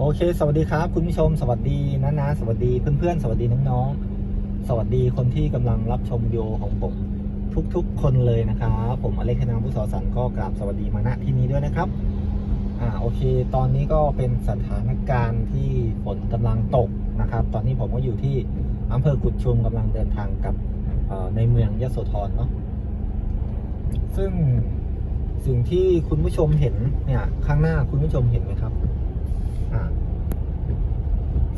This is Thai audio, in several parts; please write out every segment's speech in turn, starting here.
โอเค สวัสดีครับ คุณผู้ชม สวัสดีนะนะ สวัสดีเพื่อนๆ สวัสดีน้องๆ สวัสดีคนที่กำลังรับชมวิดีโอของผมทุกๆ คนเลยนะครับ ผมอเล็กธนาผู้สอสันก็กราบสวัสดีมาณที่นี้ด้วยนะครับ อ่า โอเค ตอนนี้ก็เป็นสถานการณ์ที่ฝนกำลังตกนะครับ ตอนนี้ผมก็อยู่ที่อำเภอกุดชุมกำลังเดินทางกับในเมืองยโสธรเนาะ ซึ่งสิ่งที่คุณผู้ชมเห็นเนี่ยข้างหน้าคุณผู้ชมเห็นไหมครับ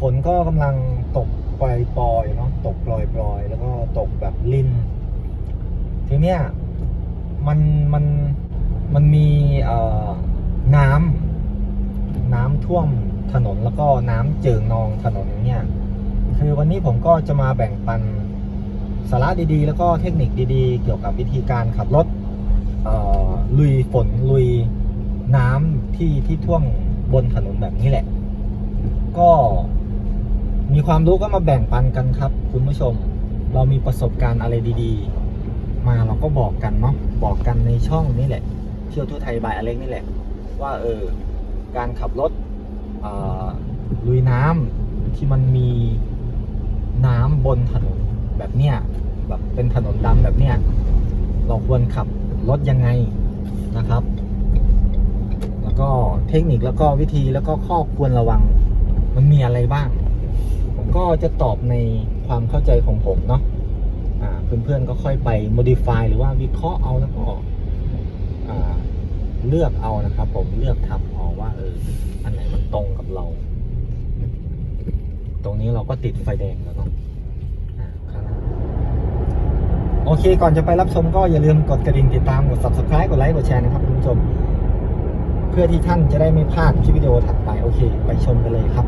ฝนก็กำลังตกปล่อยปลอยเนาะตกปล่อยปลอยแล้วก็ตกแบบลินทีเนี้ยมันมันมันมีเอ่อน้ำน้ำท่วมถนนแล้วก็น้ำเจิ่งนองถนนเนี่ยคือวันนี้ผมก็จะมาแบ่งปันสาระดีๆ แล้วก็เทคนิคดีๆ เกี่ยวกับวิธีการขับรถเอ่อลุยฝนลุยน้ำที่ที่ท่วมบนถนนแบบนี้แหละ ก็ มีความรู้ก็มาแบ่งปันกันครับ คุณผู้ชม เรามีประสบการณ์อะไรดีๆ มาเราก็บอกกันเนาะบอกกันในช่องนี่แหละ เที่ยวทั่วไทยบายอเล็กนี่แหละ ว่าเออการขับรถลุยน้ำที่มันมีน้ำบนถนนแบบเนี้ยแบบเป็นถนนดำแบบเนี้ยเราควรขับรถยังไงนะครับ แล้วก็เทคนิคแล้วก็วิธีแล้วก็ข้อควรระวังมันมีอะไรบ้าง ก็จะตอบในความเข้าใจของผมเนาะเพื่อนๆก็ค่อยไป modify หรือว่าวิเคราะห์เอาแล้วก็เลือกเอานะครับผมเลือกทำเอาว่าเอออันไหนมันตรงกับเรา ตรงนี้เราก็ติดไฟแดงแล้วเนาะโอเค ก่อนจะไปรับชมก็อย่าลืมกดกระดิ่งติดตาม กด subscribe กดไลค์กดแชร์นะครับคุณผู้ชม เพื่อที่ท่านจะได้ไม่พลาดคลิปวิดีโอถัดไป โอเค ไปชมกันเลยครับ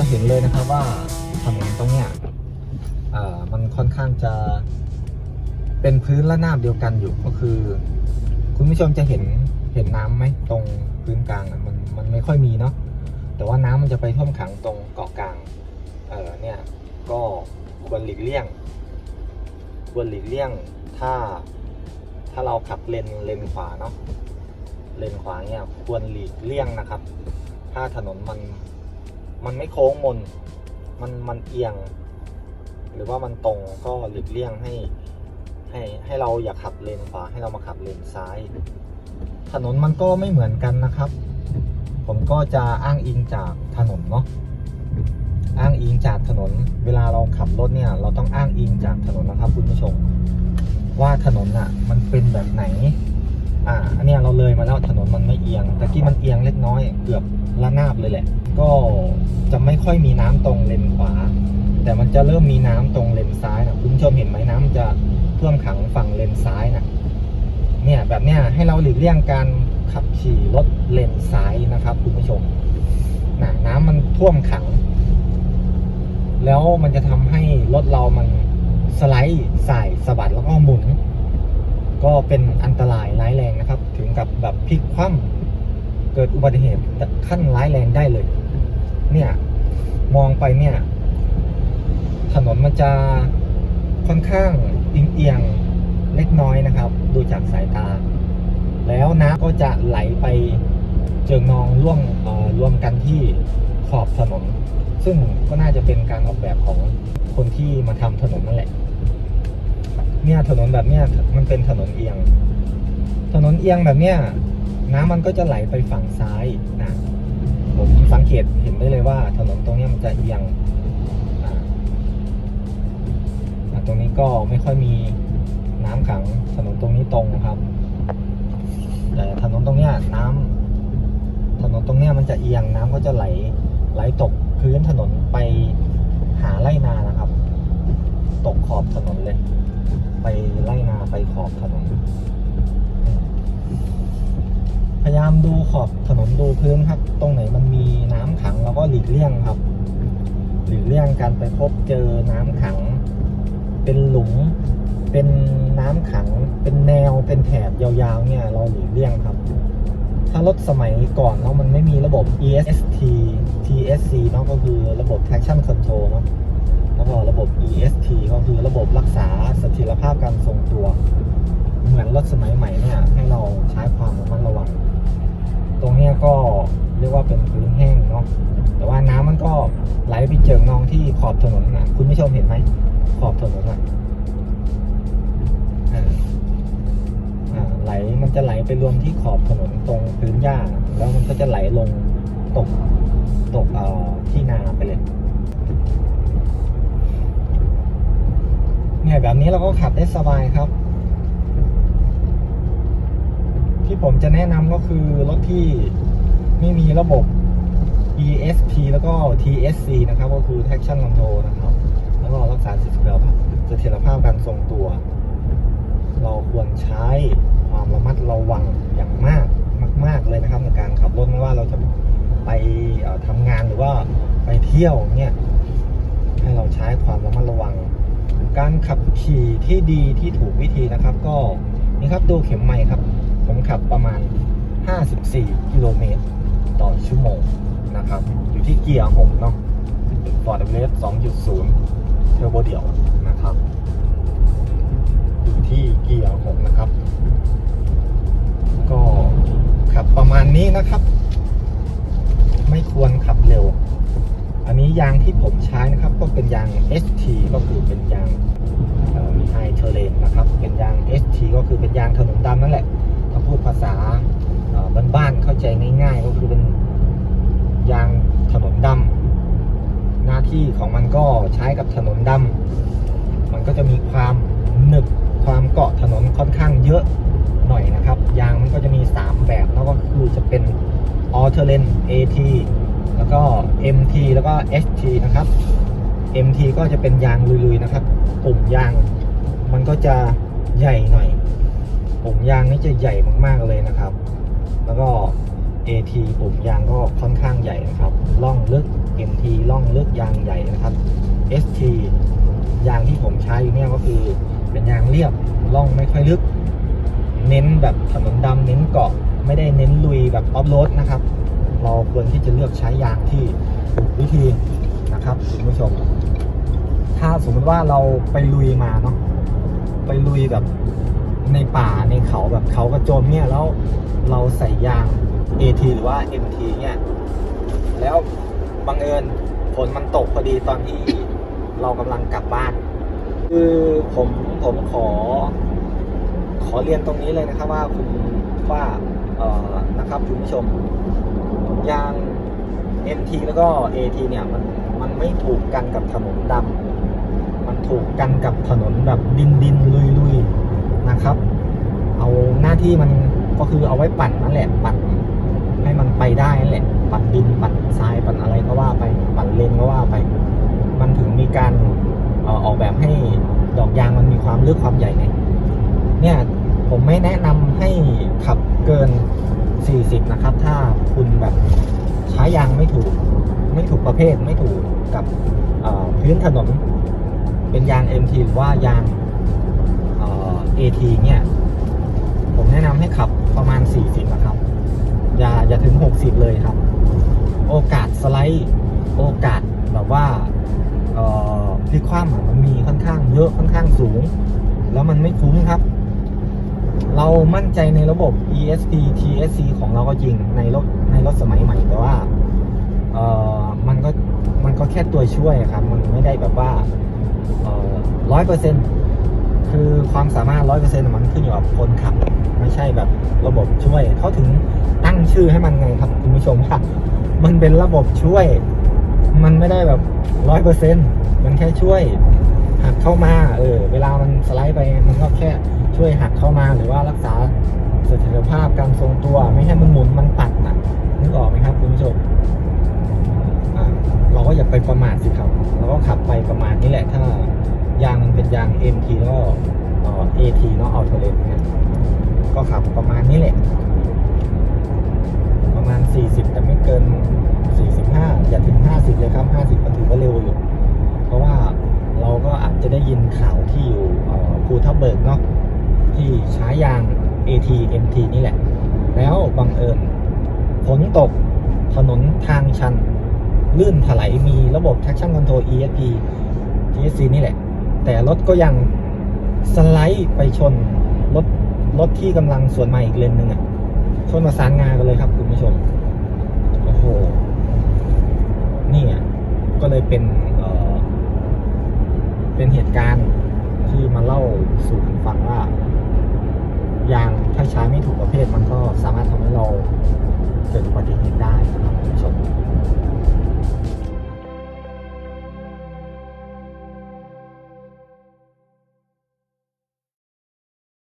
จะเห็นเลยนะครับว่าถนนตรงเนี้ยอ่ามันค่อนข้างจะเป็นพื้นระนาบเดียวกันอยู่ก็คือ คุณผู้ชมจะเห็นเห็นน้ำไหมตรงพื้นกลางอะมันมันไม่ค่อยมีเนาะแต่ว่าน้ำมันจะไปท่วมขังตรงเกาะกลางเออเนี่ยก็ควรหลีกเลี่ยงควรหลีกเลี่ยงถ้าถ้าเราขับเลนเลนขวาเนาะเลนขวาเนี่ยควรหลีกเลี่ยงนะครับ ถ้าถนนมัน มันไม่โค้งมน มันมันเอียง หรือว่ามันตรงก็หลีกเลี่ยงให้ ให้ให้เราอย่าขับเลนขวาให้เรามาขับเลนซ้าย ถนนมันก็ไม่เหมือนกันนะครับ ผมก็จะอ้างอิงจากถนนเนาะอ้างอิงจากถนน เวลาเราขับรถเนี่ย เราต้องอ้างอิงจากถนนนะครับคุณผู้ชม ว่าถนนอะ มันเป็นแบบไหน อ่า อันเนี้ยเราเลยมาแล้วถนนมันไม่เอียงแต่กี้มันเอียงเล็กน้อยเกือบ ระนาบเลยแหละ ก็จะไม่ค่อยมีน้ำตรงเลนขวา แต่มันจะเริ่มมีน้ำตรงเลนซ้ายนะคุณผู้ชมเห็นไหมน้ำมันจะท่วมขังฝั่งเลนซ้ายนะเนี่ยแบบเนี้ยให้เราหลีกเลี่ยงการขับขี่รถเลนซ้ายนะครับคุณผู้ชมนะน้ำมันท่วมขัง แล้วมันจะทำให้รถเรามันสไลด์สายสะบัดแล้วก็หมุน ก็เป็นอันตรายร้ายแรงนะครับ ถึงกับแบบพลิกคว่ำ เกิดอุบัติเหตุขั้นร้ายแรงได้เลย เนี่ย มองไปเนี่ย ถนนมันจะค่อนข้างเอียงเล็กน้อยนะครับ ดูจากสายตา แล้วน้ำก็จะไหลไปเจิงนองร่วมรวมกันที่ขอบถนน ซึ่งก็น่าจะเป็นการออกแบบของคนที่มาทำถนนนั่นแหละ เนี่ยถนนแบบเนี้ยมันเป็นถนนเอียง ถนนเอียงแบบเนี้ย น้ำมันก็จะไหลไปฝั่งซ้ายนะผมสังเกตเห็นได้เลยว่าถนนตรงนี้มันจะเอียงตรงนี้ก็ไม่ค่อยมีน้ำขังถนนตรงนี้ตรงนะครับ แต่ถนนตรงเนี้ยน้ำถนนตรงเนี้ยมันจะเอียงน้ำก็จะไหลไหลตกพื้นถนนไปหาไร่นานะครับ ตกขอบถนนเลย ไปไล่นาไปขอบถนนามดูขอบถนนดูพื้นครับ ตรงไหนมันมีน้ำขังเราก็หลีกเลี่ยงครับ หลีกเลี่ยงการไปพบเจอน้ำขัง เป็นหลุม เป็นน้ำขัง เป็นแนว เป็นแถบยาวๆ เนี่ยเราหลีกเลี่ยงครับ ถ้ารถสมัยก่อนเนาะมันไม่มีระบบ EST TSC เนาะก็คือระบบ traction control เนาะแล้วก็ระบบ ESP ก็คือระบบรักษาเสถียรภาพการทรงตัว เหมือนรถสมัยใหม่เนี่ยให้เราใช้ความระมัดระวัง ตรงเนี้ยก็เรียกว่าเป็นพื้นแห้งเนาะแต่ว่าน้ำมันก็ไหลไปเจิ่งนองที่ขอบถนนนะคุณผู้ชมเห็นไหมขอบถนนอะอ่าอ่าไหลมันจะไหลไปรวมที่ขอบถนนตรงพื้นหญ้าแล้วมันก็จะไหลลงตกตกเอ่อที่นาไปเลย เนี่ยแบบนี้เราก็ขับได้สบายครับ ที่ ผมจะแนะนำก็คือรถที่ไม่มีระบบ ESP แล้วก็ TSC นะครับ ก็คือ traction control นะครับ แล้วก็รักษาเสถียรภาพเสถียรภาพการทรงตัว เราควรใช้ความระมัดระวังอย่างมากมาก ๆ เลยนะครับ ในการขับรถไม่ว่าเราจะไปทำงานหรือว่าไปเที่ยวเนี่ยให้เราใช้ความระมัดระวัง การขับขี่ที่ดีที่ถูกวิธีนะครับ ก็นี่ครับดูเข็มไม้ครับ ผมขับประมาณ 54 กิโลเมตรต่อชั่วโมงนะครับ อยู่ที่เกียร์6เนาะ Ford e v e r e s t 2.0 เทอร์โบเดี่ยวนะครับ อยู่ที่เกียร์6นะครับ ก็ขับประมาณนี้นะครับ ไม่ควรขับเร็ว อันนี้ยางที่ผมใช้นะครับ ก็เป็นยาง ST ก็คือเป็นยางไฮเทเลนนะครับ เป็นยาง ST ก็คือเป็นยางถนนดำนั่นแหละ พูดภาษาบ้านๆเข้าใจง่ายๆก็คือเป็นยางถนนดำหน้าที่ของมันก็ใช้กับถนนดำมันก็จะมีความหนึบความเกาะถนนค่อนข้างเยอะหน่อยนะครับ ยางมันก็จะมี 3 แบบแล้วก็คือจะเป็น All Terrain AT แล้วก็ MT แล้วก็ ST นะครับ MT ก็จะเป็นยางลุยๆนะครับปุ่มยางมันก็จะใหญ่หน่อย ปุ่มยางนี่จะใหญ่มากๆเลยนะครับ แล้วก็ AT ปุ่มยางก็ค่อนข้างใหญ่นะครับล่องลึก MT ล่องลึกยางใหญ่นะครับ ST ยางที่ผมใช้อยู่เนี่ยก็คือเป็นยางเรียบล่องไม่ค่อยลึก เน้นแบบถนนดำเน้นเกาะไม่ได้เน้นลุยแบบออฟโรดนะครับ เราควรที่จะเลือกใช้ยางที่ถูกวิธีนะครับคุณผู้ชม ถ้าสมมติว่าเราไปลุยมาเนาะไปลุยแบบ ในป่าในเขาแบบเขากระโจมเนี่ยแล้วเราใส่ยาง AT หรือว่า MT เนี่ยแล้วบังเอิญฝนมันตกพอดีตอนที่เรากำลังกลับบ้าน คือผมผมขอ ขอเรียนตรงนี้เลยนะครับว่าคุณว่าเอ่อนะครับคุณผู้ชมยาง MT แล้วก็ AT เนี่ยมันมันไม่ถูกกันกับถนนดำมันถูกกันกับถนนแบบดินดินลุยลุย นะครับ เอาหน้าที่มันก็คือเอาไว้ปั่นนั่นแหละปั่นให้มันไปได้นั่นแหละ ปั่นดินปั่นทรายปั่นอะไรก็ว่าไป ปั่นเลนก็ว่าไป มันถึงมีการออกแบบให้ดอกยางมันมีความลึกความใหญ่ไงเนี่ยผมไม่แนะนำให้ขับเกิน 40 นะครับ ถ้าคุณแบบใช้ยางไม่ถูก ไม่ถูกประเภทไม่ถูกกับพื้นถนน เป็นยาง MT หรือว่ายาง AT เนี่ย ผมแนะนำให้ขับประมาณ 40นะครับ อย่าอย่าถึง 60 เลยครับ โอกาสสไลด์โอกาสแบบว่าเอ่อพลิกคว่ำมันมีค่อนข้างเยอะค่อนข้างสูง แล้วมันไม่คุ้มครับ เรามั่นใจในระบบ ESP TSC ของเราก็จริงในรถในรถสมัยใหม่แต่ว่าเอ่อมันก็มันก็แค่ตัวช่วยครับ มันไม่ได้แบบว่าร้อยเปอร์เซ็นต์ คือความสามารถร้อยเปอร์เซ็นต์มันขึ้นอยู่กับคนขับ ไม่ใช่แบบระบบช่วยเขาถึงตั้งชื่อให้มันไงครับคุณผู้ชมครับมันเป็นระบบช่วย มันไม่ได้แบบร้อยเปอร์เซ็นต์มันแค่ช่วยหักเข้ามา เออ เวลามันสไลด์ไป มันก็แค่ช่วยหักเข้ามาหรือว่ารักษาเสถียรภาพการทรงตัว ไม่ให้มันหมุนมันปัดนะนึกออกไหมครับ คุณผู้ชมอ่าเราก็อย่าไปประมาทสิครับ เราก็ขับไปประมาณนี้แหละถ้า ยางมันเป็นยาง MT ล้วก็เอ่อ AT เนาะออโตเลนเนี่ยก็ขับประมาณนี้แหละ ประมาณ 40 แต่ไม่เกิน 45 อย่าถึง 50 เลยครับ 50ก็ถือว่าเร็วอยู่ เพราะว่าเราก็อาจจะได้ยินข่าวที่อยู่ภูทับเบิกเนาะที่ใช้ยาง AT MT นี่แหละ แล้วบังเอิญฝนตกถนนทางชัน ลื่นถลายมีระบบ traction control ESP GSC นี่แหละ แต่รถก็ยังสไลด์ไปชนรถรถที่กำลังสวนมาอีกเลนหนึ่งอะชนประสานงากันเลยครับคุณผู้ชม โอ้โห นี่อะ ก็เลยเป็นเออเป็นเหตุการณ์ที่มาเล่าสู่กันฟังว่ายางถ้าใช้ไม่ถูกประเภทมันก็สามารถทำให้เราเกิดอุบัติเหตุได้ครับคุณผู้ชม